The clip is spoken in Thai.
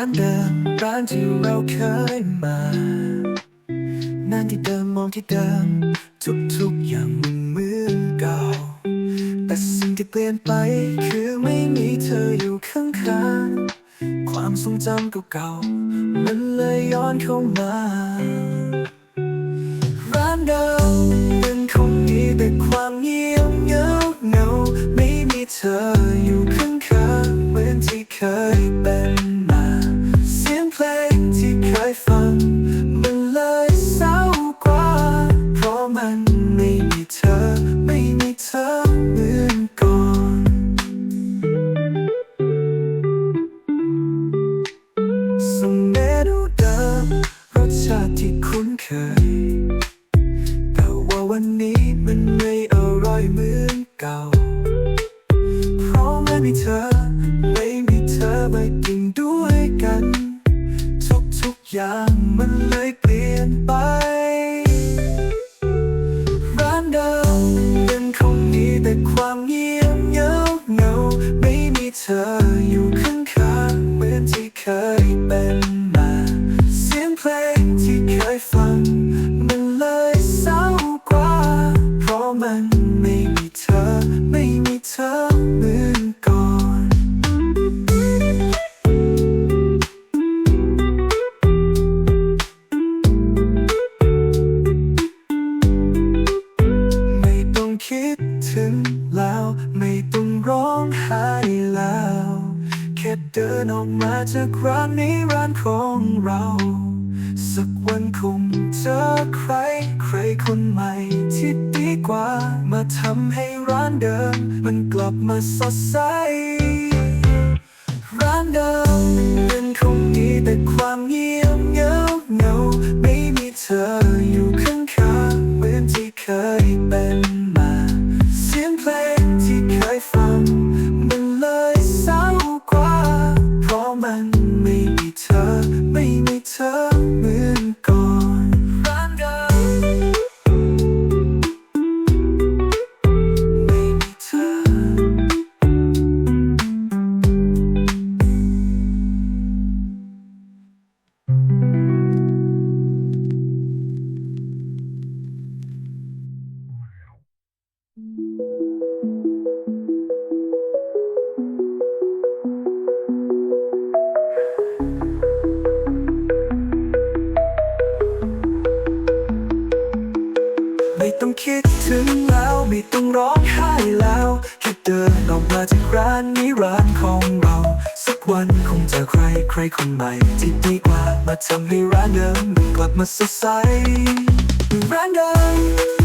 านเดิมร้านที่เราเคยมานั่นที่เดิมมองที่เดิม ทุกทุกอย่างมันเหมือนเก่า แต่สิ่งที่เปลี่ยนไปคือไม่มีเธออยู่ข้างข้างความทรงจำเก่าๆมันเลยย้อนเข้ามาร้านเดิมยังคงมีแต่ความเงียบเงาเงาไม่มีเธออยู่ข้างข้างเหมือนที่เคยเป็น มันไม่มีเธอ ไม่มีเธอเหมือนก่อน สมเมนูเดิมรสชาติที่คุ้นเคย แต่ว่าวันนี้มันไม่อร่อยเหมือนเก่า เพราะไม่มีเธอ ไม่มีเธอมากินด้วยกัน ทุกๆอย่างมันเลยเปลี่ยนไป ความเงียบเหงาเงาไม่มีเธออยู่ข้างๆเหมือนที่เคยเป็นมา เสียงเพลงที่เคยฟัง มันเลยเศร้ากว่า เพราะมันไม่มีเธอ ไม่มีเธอเหมือนก่อนไม่ต้องคิด ถึงแล้วไม่ต้องร้องไห้แล้ว แค่เดินออกมาจากร้านนี้ร้านของเรา สักวันคงเจอใคร ใครคนใหม่ที่ดีกว่า มาทำให้ร้านเดิม มันกลับมาสดใส ร้านเดิมยังคงมีแต่ความเงียบ ต้องคิดถึงแล้วไม่ต้องร้องไห้แล้วแค่เดินออกมาจากร้านนี้ร้านของเรา สักวันคงเจอใครใครคนใหม่ที่ดีกว่ามาทำให้ร้านเดิมมันกลับมาสดใสร้านเดิ